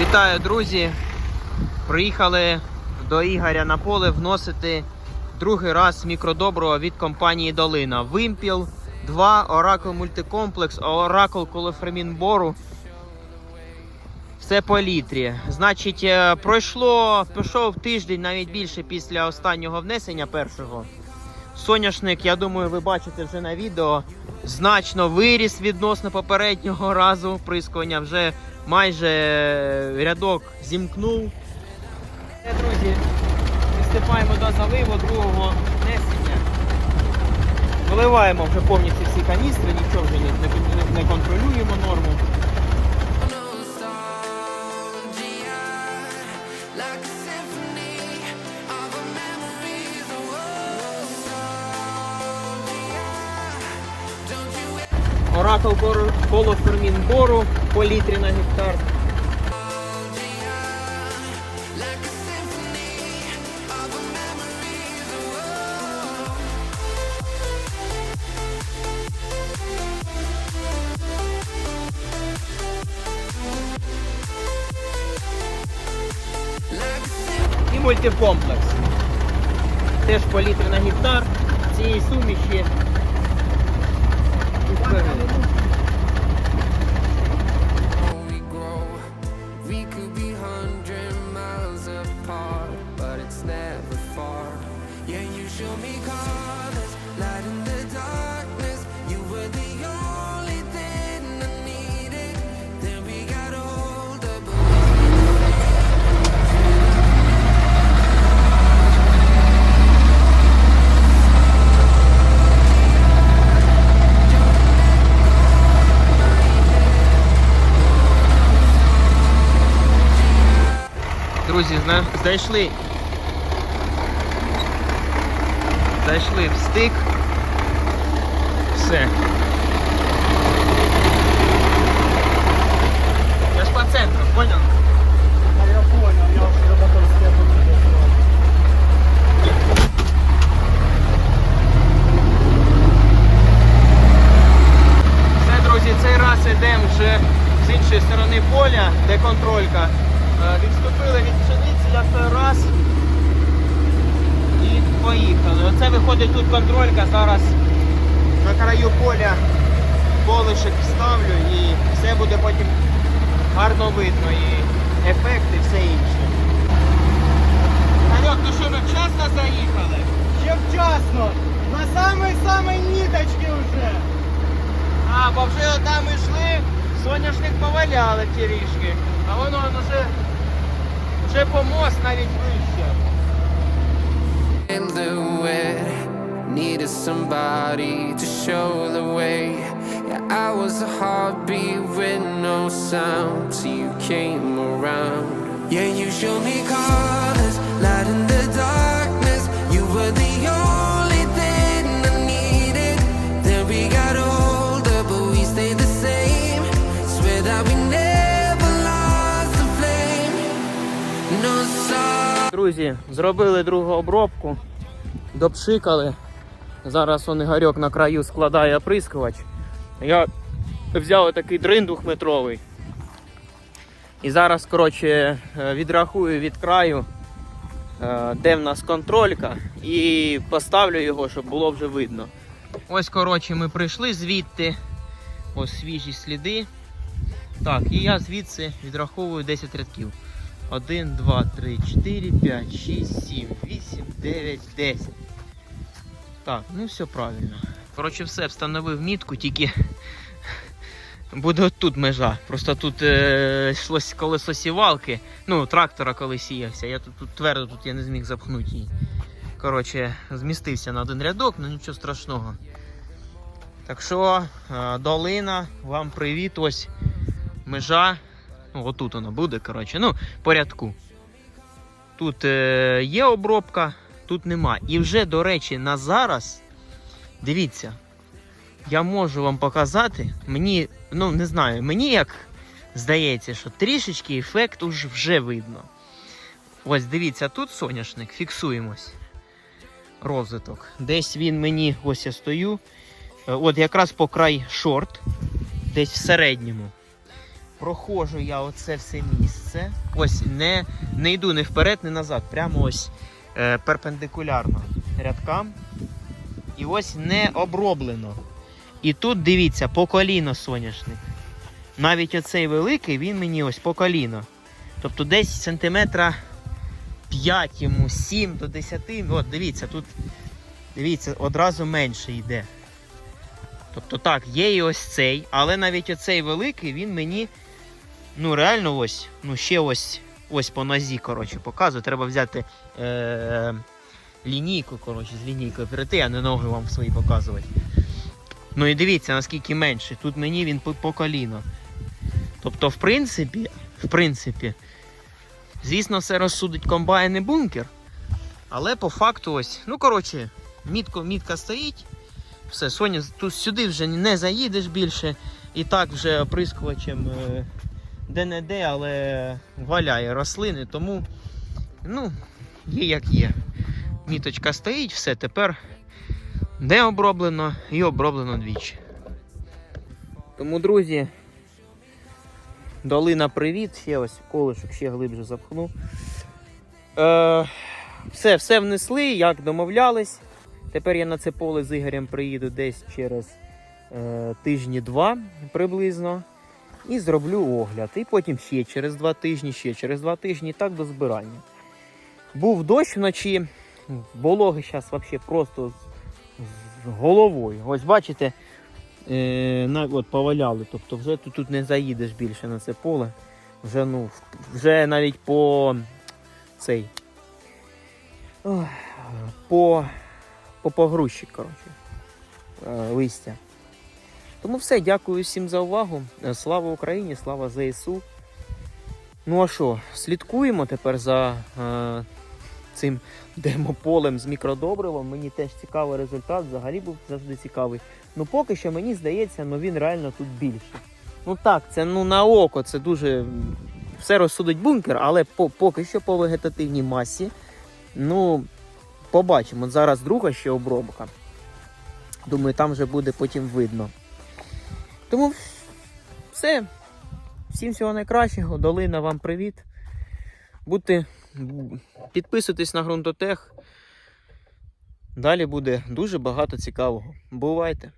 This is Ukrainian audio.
Вітаю, друзі! Приїхали до Ігоря на поле вносити другий раз мікродоброго від компанії Долина. Вимпіл 2, Оракл мультикомплекс, Оракл колофермін бору. Все по літрі. Значить, е, пройшло, пішов тиждень, навіть більше після останнього внесення першого. Соняшник, я думаю, ви бачите вже на відео, значно виріс відносно попереднього разу. Прискування вже майже рядок зімкнув. Е, Друзі, приступаємо до заливу другого внесення. Виливаємо вже повністю всі каністри, нічого вже не, не, не контролюємо you Оракл бору- по літрі на гектар. і мультикомплекс. Теж по літрі на гектар. Цієї суміші. we Друзі, знайшли. Зайшли в стик. Все. Я ж по центру, понял? Я понял, я уже работал с кем Все, друзі, цей раз йдемо вже з іншої сторони поля, де контролька. Е, Відступили від той раз. І поїхали. Оце виходить тут контролька. Зараз на краю поля колишек вставлю і все буде потім гарно видно. І ефект, і все інше. Алек, ну що, ми вчасно заїхали? Ще вчасно! На самой-самой ниточке уже! А, бо вже там йшли, соняшник поваляли трішки. А воно воно вже, вже по мост навіть вище. do it. Needed somebody to show the way. Yeah, I was a heartbeat with no sound till you came around. Yeah, you showed me colors, light in the Друзі, зробили другу обробку, допшикали. Зараз он Ігорьок на краю складає оприскувач. Я взяв такий дрин двохметровий. І зараз, коротше, е, відрахую від краю, е, де в нас контролька, і поставлю його, щоб було вже видно. Ось, коротше, ми прийшли звідти. Ось свіжі сліди. Так, і я звідси відраховую 10 рядків. 1, 2, 3, 4, 5, 6, 7, 8, 9, 10. Так, ну все правильно. Коротше, все, встановив мітку, тільки буде тут межа. Просто тут е, йшлось колесо сівалки, ну, трактора коли сіявся. Я тут, тут твердо тут я не зміг запхнути її. Коротше, змістився на один рядок, ну нічого страшного. Так що, е, долина, вам привіт, ось межа. Ну, отут вона буде, коротше, ну, по рядку. Тут е, є обробка, тут нема. І вже, до речі, на зараз, дивіться, я можу вам показати, мені, ну не знаю, мені як здається, що трішечки ефект уж вже видно. Ось дивіться, тут соняшник, фіксуємось. Розвиток. Десь він мені, ось я стою. е, От якраз по край шорт, десь в середньому. Проходжу я оце все місце. Ось не, не йду не вперед, не назад. Прямо ось е, перпендикулярно рядкам. І ось не оброблено. І тут дивіться, по коліно соняшник. Навіть оцей великий, він мені ось по коліно. Тобто десь сантиметра 5 йому, 7 до 10. От дивіться, тут дивіться, одразу менше йде. Тобто так, є і ось цей, але навіть оцей великий, він мені, ну реально ось, ну ще ось, ось по нозі, коротше, показую. Треба взяти е- лінійку, коротше, з лінійкою перейти, а не ноги вам свої показувати. Ну і дивіться, наскільки менше. Тут мені він по, по коліно. Тобто, в принципі, в принципі, звісно, все розсудить комбайн і бункер. Але по факту ось, ну коротше, мітко, мітка стоїть. Все, Соня, тут сюди вже не заїдеш більше. І так вже оприскувачем е, де-не-де, але валяє рослини, тому ну, є як є. Міточка стоїть, все, тепер не оброблено і оброблено двічі. Тому, друзі, долина привіт, ще ось колишок ще глибше запхну. Е, все, все внесли, як домовлялись. Тепер я на це поле з Ігорем приїду десь через е, тижні два приблизно. І зроблю огляд. І потім ще через два тижні, ще через два тижні, і так до збирання. Був дощ вночі, вологи зараз взагалі просто з, головою. Ось бачите, е, на, от поваляли. Тобто вже тут, тут не заїдеш більше на це поле. Вже, ну, вже навіть по цей. По по погрузчик, коротше, е, листя. Тому все, дякую всім за увагу. Е, Слава Україні, слава ЗСУ. Ну а що, слідкуємо тепер за е, цим демополем з мікродобривом. Мені теж цікавий результат, взагалі був завжди цікавий. Ну поки що мені здається, ну він реально тут більший. Ну так, це ну на око, це дуже все розсудить бункер, але по, поки що по вегетативній масі. Ну, побачимо. Зараз друга ще обробка. Думаю, там вже буде потім видно. Тому все. Всім всього найкращого. Долина вам привіт. Будьте, підписуйтесь на ґрунтотех. Далі буде дуже багато цікавого. Бувайте!